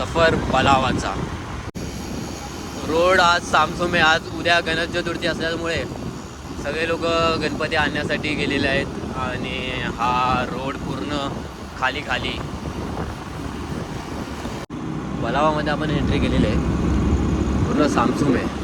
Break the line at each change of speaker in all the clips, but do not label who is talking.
सफर पलावाचा रोड आज सामसुमे आज उद्या गणेश चतुर्थी असल्यामुळे सगळे लोक गणपती आणण्यासाठी गेलेले आहेत आणि हा रोड पूर्ण खाली खाली. पलावामध्ये आपण एंट्री केलेली आहे. पूर्ण सामसूम आहे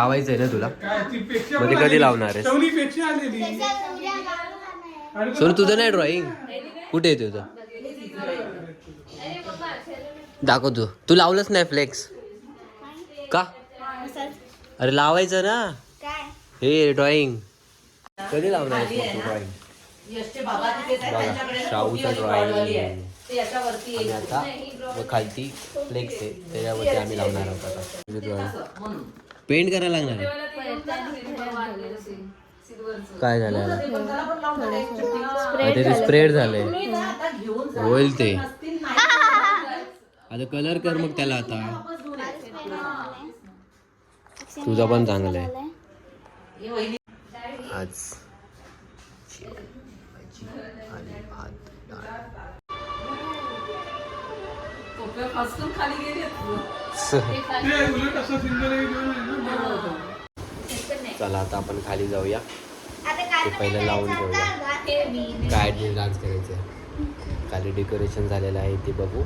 लावायचं आहे ना तुला? मग ते
पण
कधी. लावणार
पेक्षा आलेली. आणि
सोनू तुझं नाही ड्रॉइंग कुठे आहे तुझं? दाखव तू. तू लावलंच नाही फ्लेक्स का? अरे लावायचं ना. हे ड्रॉइंग कधी लावणार आहेस तू ड्रॉइंग बघा शाहूचं ड्रॉइंग आणि आता व खालती फ्लेक्स आहे. त्याच्यावरती आम्ही लावणार आहोत आता. ड्रॉइंग पेंट करायला लागणार आहे. काय झालं? आता ते स्प्रेड झालंय. होईल ते. आता कलर कर मग त्याला आता. तुझा पण चांगला आहे. आज शेव, भाजी चला आता आपण खाली जाऊया. ते पहिलं लावून ठेवूया काय डान्स करायचं. खाली डेकोरेशन झालेलं आहे ते बघू.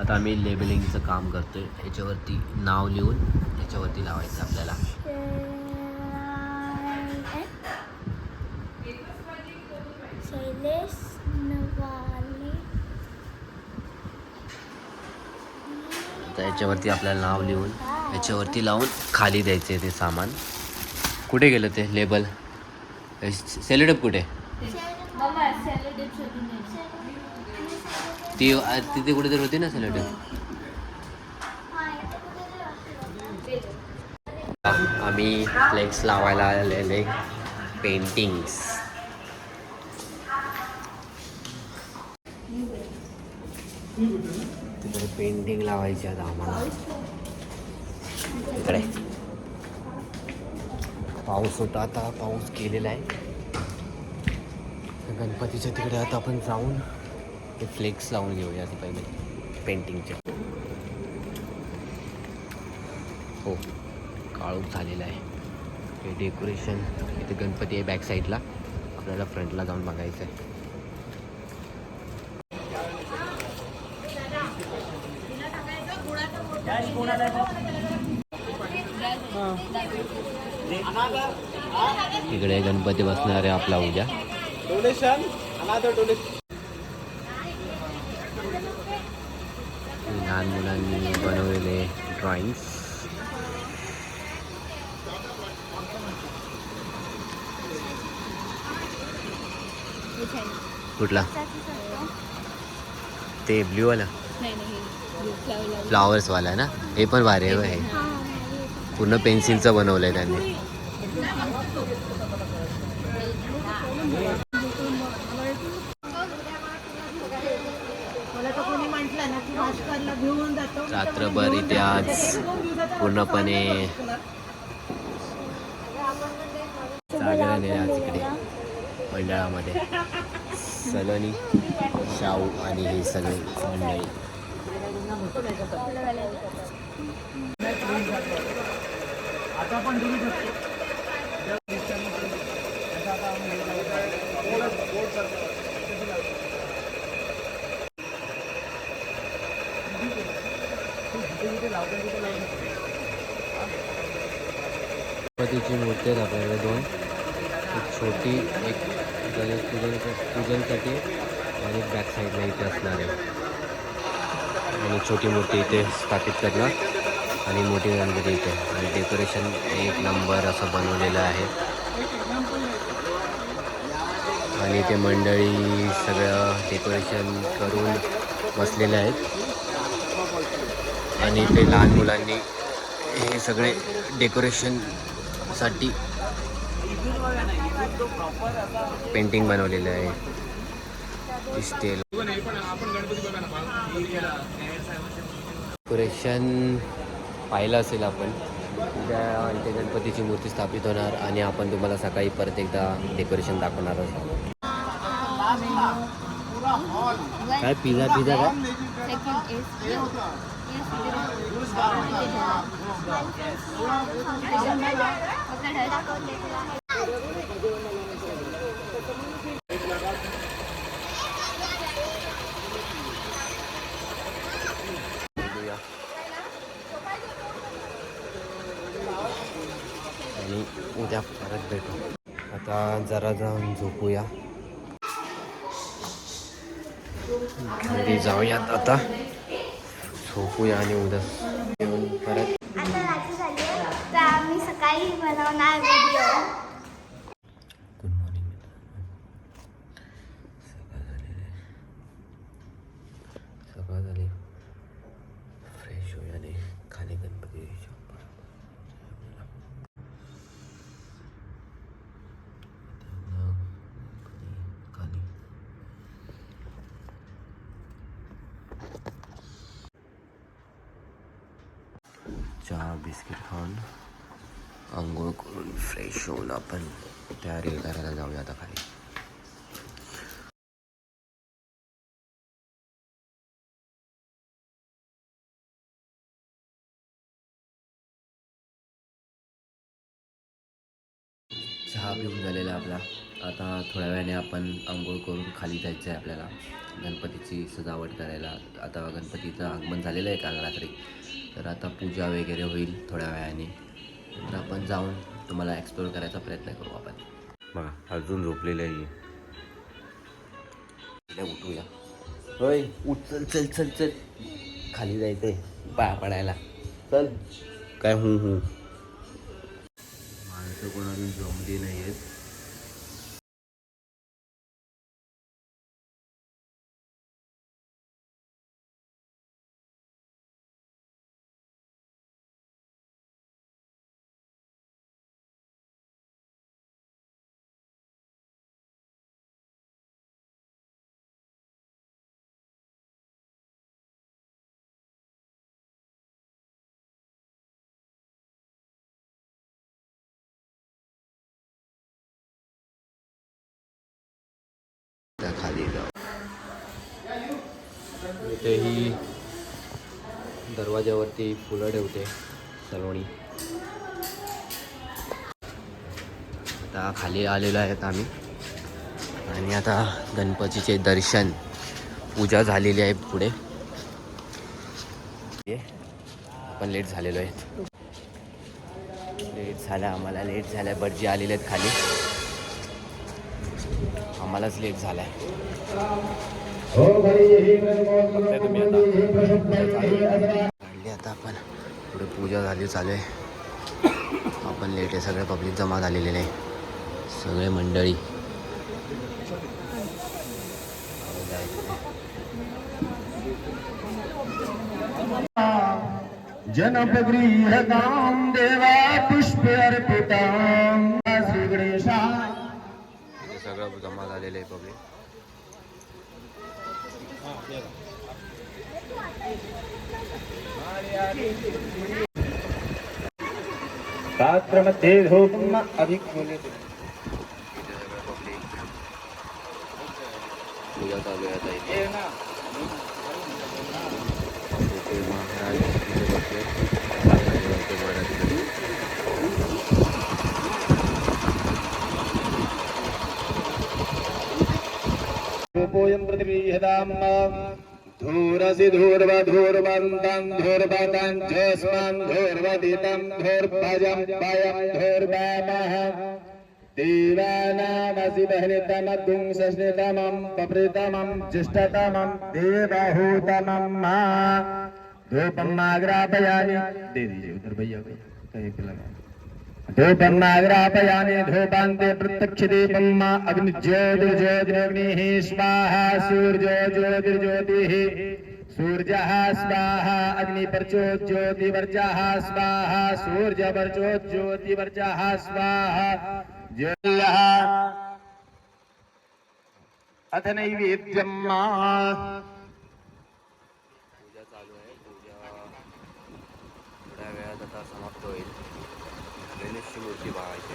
आता आम्ही लेबलिंगचं काम करतोय. याच्यावरती नाव लिहून याच्यावरती लावायचं आपल्याला.
शैलेश.
तर याच्यावरती आपल्याला नाव लिहून याच्यावरती लावून खाली द्यायचे ते सामान. कुठे गेलं ते लेबल सेलोटेप कुठे? ती तिथे कुठेतरी होती ना सेलोटेप आम्ही फ्लेक्स लावायला आलेले पेंटिंग्स पेंटिंग लावायची आता आम्हाला. इकडे. पाऊस होता आता पाऊस गेलेला आहे. गणपतीच्या तिकडे आता आपण जाऊन ते फ्लेक्स लावून घेऊया आधी पहिले. पेंटिंगचे हो काळूक झालेला आहे. हे डेकोरेशन इथे गणपती आहे बॅक साईडला आपल्याला फ्रंटला जाऊन बघायचं आहे इकडे गणपती बसणार आहे आपला उद्या. लहान मुलांनी बनवलेले ड्रॉइंग्स कुठला? ते ब्ल्यू वाला. फ्लावर्स वाला ना? हे पण भारी आहे हे पूर्ण पेन्सिलचं बनवलंय त्यांनी. रात्रभर इथे आज पूर्णपणे. जागरण आहे आज इकडे मंडळामध्ये. सलोनी. शाहू आणि हे सगळे मंडळी. गणपतीची मूर्ती आहेत आपल्याकडे दोन. एक छोटी एक गणेश पूजन पूजनसाठी. आणि बॅक साईडला इथे असणार आहे. आणि छोटी मूर्ती इथे स्थापित करणार. आणि मोठी गणपती इथे. आणि डेकोरेशन एक नंबर असं बनवलेलं आहे. आणि ते मंडळी सगळं डेकोरेशन करून बसलेले आहेत. आणि ते लहान मुलांनी हे सगळे डेकोरेशनसाठी पेंटिंग बनवलेलं आहे. दिसते डेकोरेशन पाहिलं असेल आपण. उद्या ते गणपतीची मूर्ती स्थापित होणार आणि आपण तुम्हाला सकाळी परत एकदा डेकोरेशन दाखवणार आहोत. काय पिझ्झा पिझ्झा काय बघूया. आणि उद्या परत भेटू. आता जरा जाऊन झोपूया. घरी जाऊयात आता. झोपूया आणि उद्या येऊन परत.
आता रात्री आम्ही सकाळी बनवणार व्हिडिओ
गुड मॉर्निंग सकाळ झालेली आहे. सकाळ झाली फ्रेश होऊया आणि खाली गणपती शॉप खाली चहा बिस्किट खाऊन आंघोळ करून फ्रेश होऊन आपण तयारी करायला जाऊया आता खाली. चहा पिऊन झालेला आपला. आता थोड्या वेळाने आपण आंघोळ करून खाली जायचं आहे आपल्याला. गणपतीची सजावट करायला. आता गणपतीचं आगमन झालेलं आहे काल रात्री. तर आता पूजा वगैरे होईल थोड्या वेळाने. तर आपण जाऊन तुम्हाला एक्सप्लोर करायचा प्रयत्न करू आपण. बघा अजून झोपलेलं आहे. उठूया. होय उठ चल चल चल चल. खाली जायचंय पाया पडायला. चल. काय हू हू. माणसं कोण अजून जमली नाही आहेत त्या खाली जाऊ इथेही दरवाजावरती फुलं ठेवते सलोणी आता खाली आलेलो आहेत आम्ही. आणि आता गणपतीचे दर्शन. पूजा झालेली आहे पुढे. ये, आपण लेट झालेलो आहे लेट झालं आम्हाला लेट झालं भटजी आलेले आहेत खाली. आम्हालाच लेट झालाय. बघताय तुम्ही आता काढली आता आपण. पुढे पूजा झाली चालू आहे. आपण लेट आहे सगळे पब्लिक जमा झालेले आहे सगळे मंडळी.
जनपगृहतां देवा पुष्प अर्पितां.
सगळं जमा झालेलं आहे पब्लिक
पात्रमध्ये धूपम्
पब्लिक पूजा चालू आहे आता इथे. महाराज बसले महाराज
रूपोऽयं प्रतिगृह्यताम् धूरसि धूर्व धूर्वधूर्वन्तं धूर्वतं जोस्मं धूर्वदितं धूर्भजं पयं धूर्वामः। देवानामसि बहनितमद्दुंसस्नितमं पप्रितमं ज्येष्ठतमं देवहूतमं मा। धूपं माग्रापयामि दे दीजिए उधर भैया को कहीं पे लगा धूपं माग्रापयामि धूपान्ते प्रत्यक्ष दीपं मा अग्निज्योतिर्ज्योतिरग्निः स्वाहा सूर्यो ज्योतिर्ज्योतिः सूर्यः स्वाहा अग्निपर्चो ज्योतिवर्जः स्वाहा सूर्यवर्चो ज्योतिवर्जः स्वाहा ज्योतिः अथ नैवेद्यं
गणेशची मूर्ती बघायची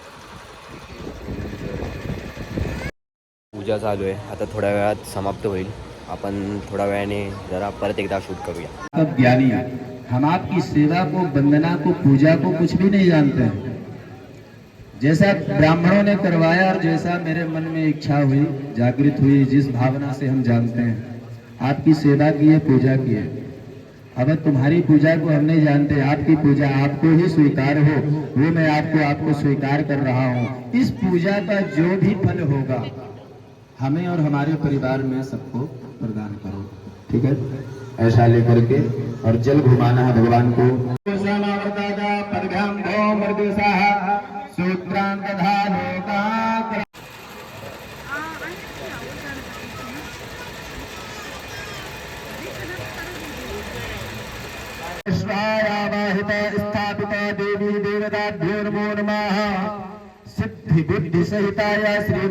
पूजा चालू आहे. आता थोड्या वेळात समाप्त होईल. आपण थोड्या वेळाने जरा एकदा शूट करूया.
ज्ञानी, हम आपकी सेवा को, वंदना को, पूजा को कुछ भी नहीं जानते हैं। जैसा ब्राह्मणों ने करवाया और जैसा मेरे मन में इच्छा हुई, जागृत हुई, जिस भावना से हम जानते हैं, आपकी सेवा की है, पूजा की है। अब तुम्हारी पूजा को हम नहीं जानते, आपकी पूजा आपको ही स्वीकार हो, वो मैं आपको आपको स्वीकार कर रहा हूँ। इस पूजा का जो भी फल होगा, हमें और हमारे परिवार में सबको प्रदान करो। ठीक है? ऐसा लेकर के और जल घुमाना है भगवान को।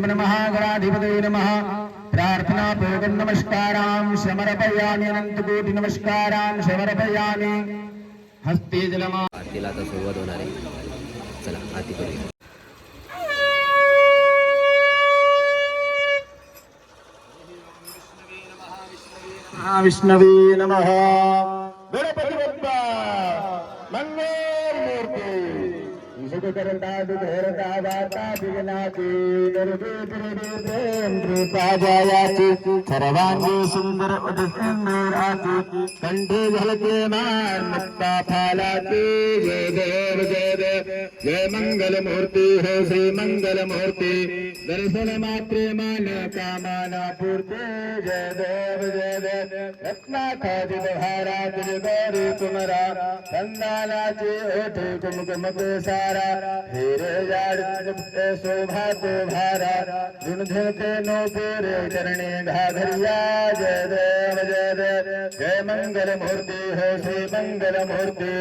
सहिताय श्रीमन महागणाधिपतये नमः। प्रार्थना पूर्वक नमस्कारां समर्पयामि अनंत कोटि नमस्कारां। समर्पयामि हस्ते जलमा
आरतीला आता सुरुवात होणार आहे चला आरती करूया।
विष्णवे नमः। सुखकर्ता दुधरता वार्ता विघ्नाची दुर्गे दुर्गे प्रेम सर्वांगी सुंदर उदसुंदराची कंठे झलके मान मुक्ता फालाची जय देव जय देव जय मंगल मूर्ती हे श्री मंगल मूर्ती दर्शन मात्रे मान कामाना पूर्ति जय देव जय देव भारा तुझ गौरी कुमरा चंदानाची ओठी कुमकुम सारा हिरे जाड शोभा तो भारा धुन धुनते नो पेरे चरणे घाघरिया जय देव जय देव जय मंगल मूर्ति हो श्री मंगल मूर्ति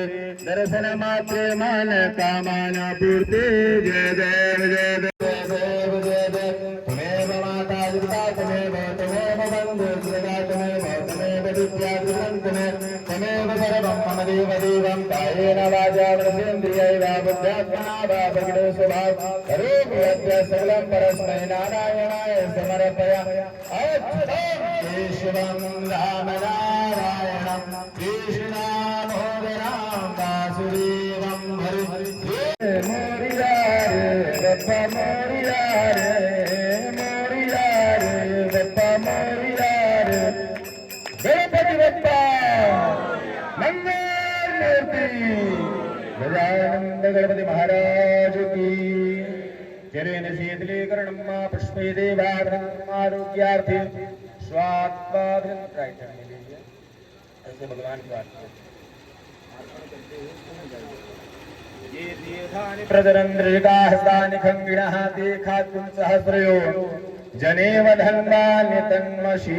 दर्शन मात्रे मान कामाना पूर्ती जय देव जय देव कायेन वाचा मनसेन्द्रियैवा बुद्ध्यात्मना वा प्रकटो स्वभाव करोमि यद्य सकलं परस्मै नारायणाय समर्पया अच्युतं केशवं राम महाराज की। जलेन शीतलीकरणं मा पुष्पे देवाभरणम् आरोग्यार्थे। स्वात्माभरण राइट में लीजिए ऐसे भगवान की आरती ये तीर्थानि प्रजरन्द्रिकाहस्तानि खङ्गिणः ते खाद्यं सहस्रयो जनेव धन्वानि तन्मशी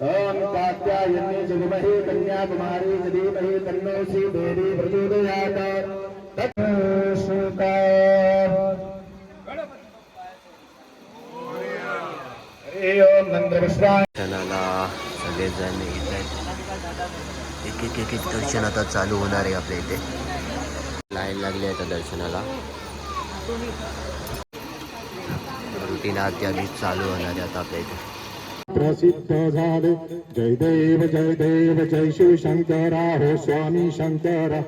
ओम हनागम महिमानः तन्नो कात्यायने जगमहे कन्याकुमारी तत् श्रुता हरे
ओम
सगळेजण येत आहेत एक एक एक एक दर्शन आता चालू होणार आहे आपल्या इथे. लाईन लागली आहे आता दर्शनाला. रुटीन आधी आधी चालू होणार आहे आता आपल्या इथे.
प्रसिद्ध झाले। जय देव जय देव जय शिव शंकरा हो स्वामी शंकरा।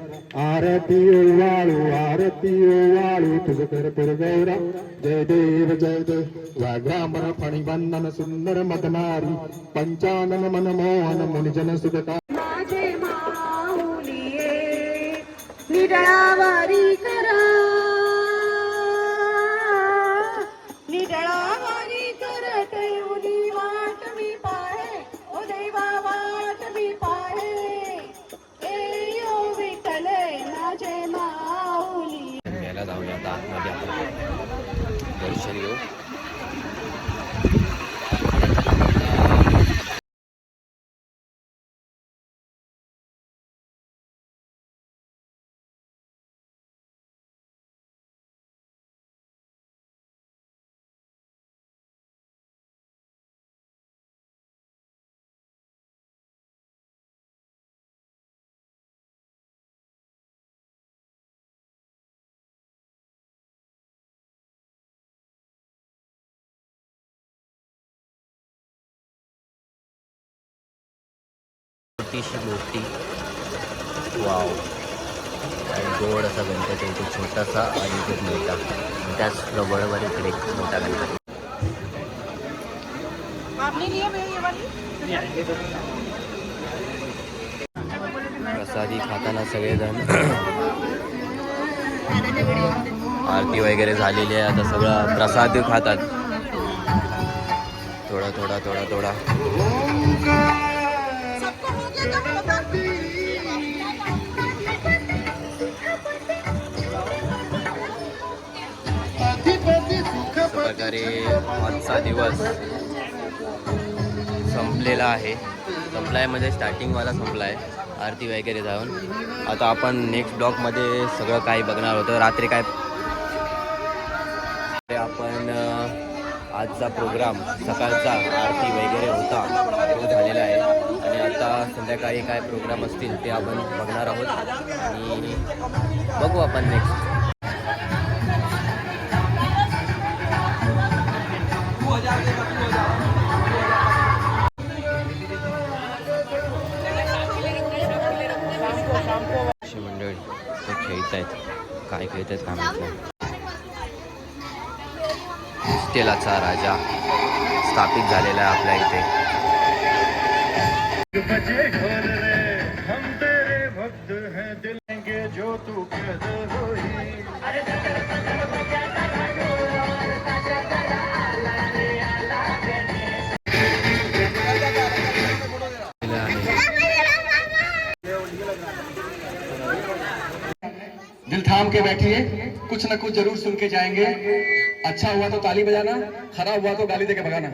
आरती वाळू आरती वाळू तुझ कर गौरा। जय देव जय देव व्याघ्रांबर फणिबंधन सुंदर मदनारी। पंचानन मनमोहन मुनिजन सुगता
माझे माऊली
निडळावारी छोटीशी मूर्ती. वाव. आणि गोड असा गणपती. तो छोटासा आणि खूप मोठा. त्याच बरोबर इकडे मोठा गणपती.
आपने लिए ये वाली
प्रसादी खाताना सगळेजण आरती वगैरे झालेली आहे आता सगळं प्रसाद खातात. थोडा थोडा थोडा थोडा. प्रकारे आजचा दिवस संपलेला आहे. संपलाय म्हणजे स्टार्टिंगवाला संपला आहे आरती वगैरे जाऊन. आता आपण नेक्स्ट ब्लॉकमध्ये सगळं काही बघणार होतं. रात्री काय आपण आजचा प्रोग्राम सकाळचा आरती वगैरे होता. तो झालेला आहे. संध्याकाळी काय प्रोग्राम असतील ते आपण बघणार आहोत. आणि बघू आपण नेक्स्ट मंडळी ते खेळत आहेत काय खेळत आहेत काय तेलाचा राजा स्थापित झालेला आहे आपल्या इथे.
बचे ढोल रे हम तेरे भक्त हैं दिल के जो तू कद होई। दिल थाम के बैठिए कुछ न कुछ जरूर सुन के जाएंगे। अच्छा हुआ तो ताली बजाना खराब हुआ तो गाली देके भगाना।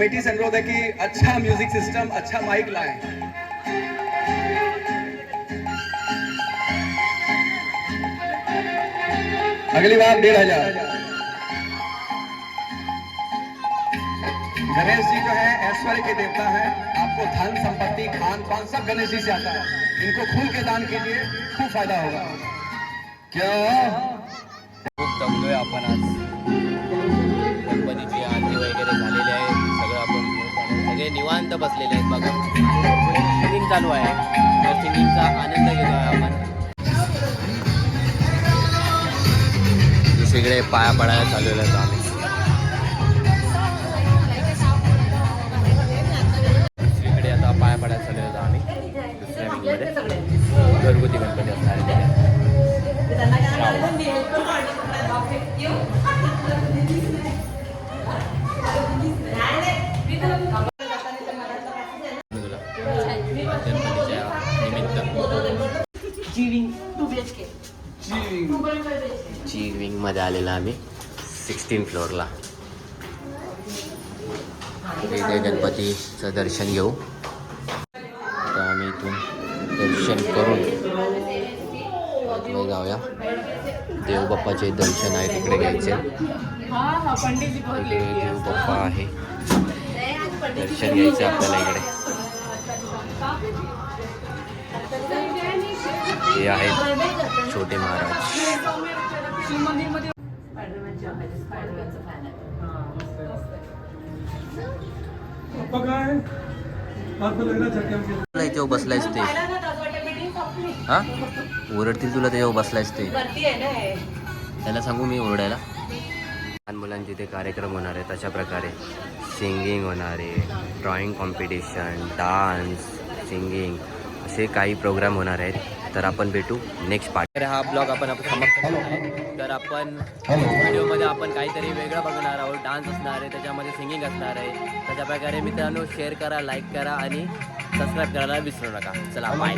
कमेटी से अनुरोध है कि अच्छा म्यूज़िक सिस्टम अच्छा माइक लाएँ। अगली बार डेढ़ हज़ार। गणेश जी जो है, ऐश्वर्य के देवता है। आपको धन, संपत्ति, खान पान सब गणेश जी से आता है। इनको खुल के दान कीजिए खूब फ़ायदा होगा। क्या?
आपण आज। वगैरे झालेली आहे. सगळे निवांत बसलेले आहेत बघा. सिंगिंग चालू आहे. तर सिंगिंगचा आनंद घेतो आहे आपण. सगळे पाया पडायला चालू आहेत आम्ही. दुसरीकडे आता पाया चालू दुसऱ्या घरगुती गणपती असणार मध्ये आलेला आम्ही. सिक्स्टीन फ्लोअरला इथे गणपतीचं दर्शन घेऊ. तर आम्ही इथून दर्शन करून जाऊया देवबाप्पाचे दर्शन आहे तिकडे घ्यायचे. इकडे देवबाप्पा आहे. दर्शन घ्यायचं आपल्याला इकडे. हे आहेत छोटे महाराज.
पप्पा काय? आपको लग रहा झटके में
तुला इथे बसलायस ते. हा? ओरडतील तुला ते बसलायस ते. त्याला सांगू मी ओरडायला. लहान मुलांचे इथे कार्यक्रम होणार आहे तशा प्रकारे. सिंगिंग होणार आहे ड्रॉइंग कॉम्पिटिशन डान्स सिंगिंग असे काही प्रोग्राम होणार आहेत. तर आपण भेटू नेक्स्ट पार्ट तर हा ब्लॉग आपण आपण समाप्त तर आपण व्हिडिओमध्ये आपण काहीतरी वेगळं बघणार आहोत. डान्स असणार आहे त्याच्यामध्ये सिंगिंग असणार आहे. तशा प्रकारे मित्रांनो शेअर करा लाईक करा आणि सबस्क्राईब करायला विसरू नका. चला बाय